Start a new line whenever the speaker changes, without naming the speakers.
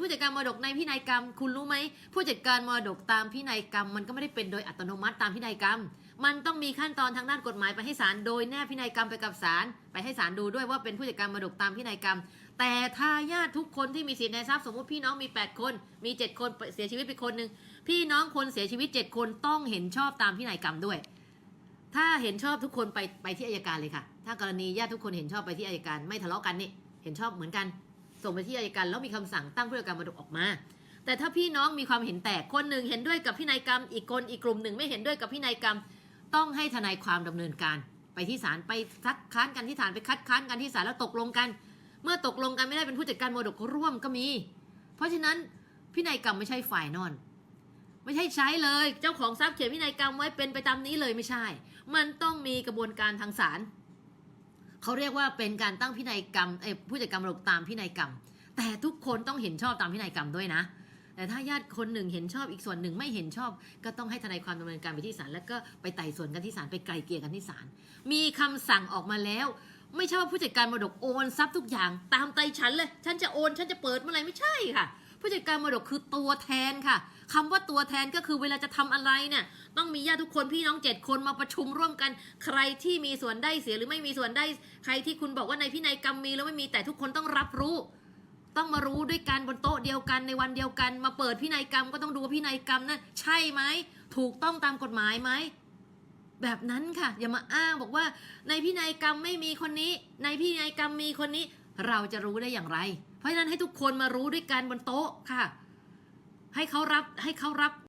ผู้จัดการมรดกในพินัยกรรม คุณรู้ไหมผู้จัดการมรดกตามพินัยกรรม มันก็ไม่ได้เป็นโดยอัตโนมัติตามพินัยกรรม มันต้องมีขั้นตอนทางด้านกฎหมายไปให้ศาลโดยแนบพินัยกรรมไปกับศาลไปให้ศาลดูด้วยว่าเป็นผู้จัดการมรดกตามพินัยกรรม แต่ทายาททุกคนที่มีสิทธิในทรัพย์สมมติพี่น้องมี 8 คน มี 7 คนเสียชีวิตไปคนหนึ่งพี่น้องคนเสียชีวิต 7 คนต้องเห็นชอบตามพินัยกรรมด้วยถ้าเห็นชอบทุกคนไปไปที่อายการเลยค่ะ ถ้ากรณีญาติทุกคนเห็นชอบไปที่อายการไม่ทะเลาะกันนี่ เห็นชอบเหมือนกัน ส่งไปที่อายการแล้วมีคำสั่งตั้งผู้จัดการมรดกออกมา แต่ถ้าพี่น้องมีความเห็นแตกคนหนึ่งเห็นด้วยกับพินัยกรรม อีกคนอีกกลุ่มหนึ่งไม่เห็นด้วยกับพินัยกรรม ต้องให้ทนายความดำเนินการ ไปที่ศาลไปซักค้านกันที่ศาลไปคัดค้านกันที่ศาลแล้วตกลงกัน เมื่อตกลงกันไม่ได้เป็นผู้จัดการมรดกร่วมก็มี เพราะฉะนั้นพินัยกรรมไม่ใช่ฝ่ายนอนไม่ใช่ใช้เลย เจ้าของทรัพย์เขียนพินัยกรรมไว้เป็นไปตามนี้เลยไม่ใช่ มันต้องมีกระบวนการทางศาล เขาเรียกว่าเป็นการตั้งพินัยกรรมเอ้ผู้จัดการมรดกตามพินัยกรรม แต่ทุกคนต้องเห็นชอบตามพินัยกรรมด้วยนะ แต่ถ้าญาติคนหนึ่งเห็นชอบอีกส่วนหนึ่งไม่เห็นชอบ ก็ต้องให้ทนายความดำเนินการไปที่ศาลแล้วก็ไปไต่สวนกันที่ศาลไปไกลเกลี่ยกันที่ศาลมีคำสั่งออกมาแล้ว ไม่ใช่ว่าผู้จัดการมรดกโอนทรัพย์ทุกอย่างตามใจฉันเลย ฉันจะโอนฉันจะเปิดเมื่อไหร่ไม่ใช่ค่ะ ผู้จัดการมรดกคือตัวแทนค่ะคำว่าตัวแทนก็คือเวลาจะทำอะไรเนี่ยต้องมีญาติทุกคนพี่น้องเจ็ดคนมาประชุมร่วมกัน ใครที่มีส่วนได้เสียหรือไม่มีส่วนได้ ใครที่คุณบอกว่าในพินัยกรรมมีแล้วไม่มีแต่ทุกคนต้องรับรู้ ต้องมารู้ด้วยกันบนโต๊ะเดียวกันในวันเดียวกัน มาเปิดพินัยกรรมก็ต้องดูว่าพินัยกรรมนั้นใช่ไหมถูกต้องตามกฎหมายไหมแบบนั้นค่ะ อย่ามาอ้างบอกว่าในพินัยกรรมไม่มีคนนี้ ในพินัยกรรมมีคนนี้ เราจะรู้ได้อย่างไร เพราะฉะนั้นให้ทุกคนมารู้ด้วยกันบนโต๊ะค่ะ ให้เขารับให้เขารับ